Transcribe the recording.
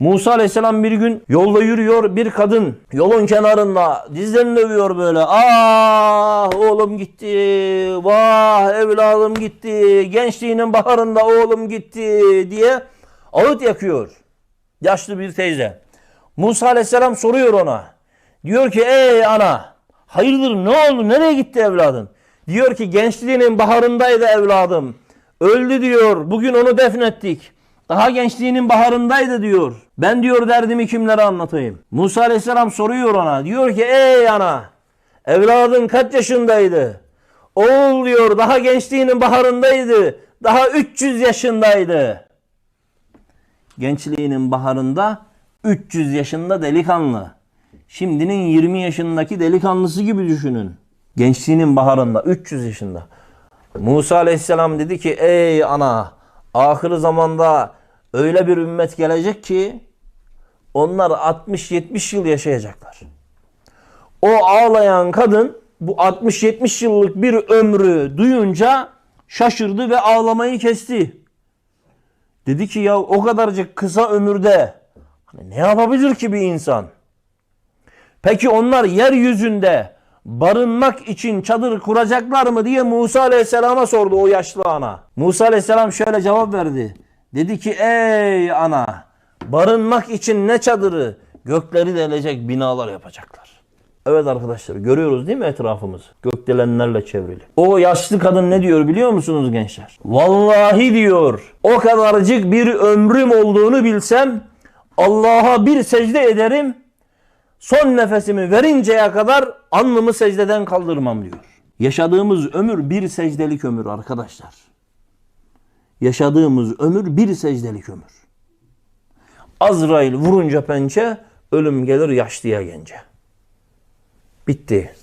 Musa Aleyhisselam bir gün yolda yürüyor bir kadın yolun kenarında dizlerini dövüyor böyle. Ah oğlum gitti. Vah evladım gitti. Gençliğinin baharında oğlum gitti diye ağıt yakıyor. Yaşlı bir teyze. Musa Aleyhisselam soruyor ona. Diyor ki ey ana hayırdır ne oldu nereye gitti evladın? Diyor ki gençliğinin baharındaydı evladım. Öldü diyor bugün onu defnettik. Daha gençliğinin baharındaydı diyor. Ben diyor derdimi kimlere anlatayım? Musa Aleyhisselam soruyor ona. Diyor ki ey ana evladın kaç yaşındaydı? Oğul diyor daha gençliğinin baharındaydı. Daha 300 yaşındaydı. Gençliğinin baharında 300 yaşında delikanlı. Şimdinin 20 yaşındaki delikanlısı gibi düşünün. Gençliğinin baharında 300 yaşında. Musa Aleyhisselam dedi ki ey ana ahir zamanda öyle bir ümmet gelecek ki onlar 60-70 yıl yaşayacaklar. O ağlayan kadın bu 60-70 yıllık bir ömrü duyunca şaşırdı ve ağlamayı kesti. Dedi ki ya o kadarcık kısa ömürde hani ne yapabilir ki bir insan? Peki onlar yeryüzünde barınmak için çadır kuracaklar mı diye Musa Aleyhisselam'a sordu o yaşlı ana. Musa Aleyhisselam şöyle cevap verdi. Dedi ki ey ana barınmak için ne çadırı gökleri delecek binalar yapacaklar. Evet arkadaşlar görüyoruz değil mi etrafımızı? Gökdelenlerle çevrili. O yaşlı kadın ne diyor biliyor musunuz gençler? Vallahi diyor o kadarcık bir ömrüm olduğunu bilsem Allah'a bir secde ederim son nefesimi verinceye kadar alnımı secdeden kaldırmam diyor. Yaşadığımız ömür bir secdelik ömür arkadaşlar. Yaşadığımız ömür bir secdelik ömür. Azrail vurunca pençe ölüm gelir yaşlıya gence. Bitti.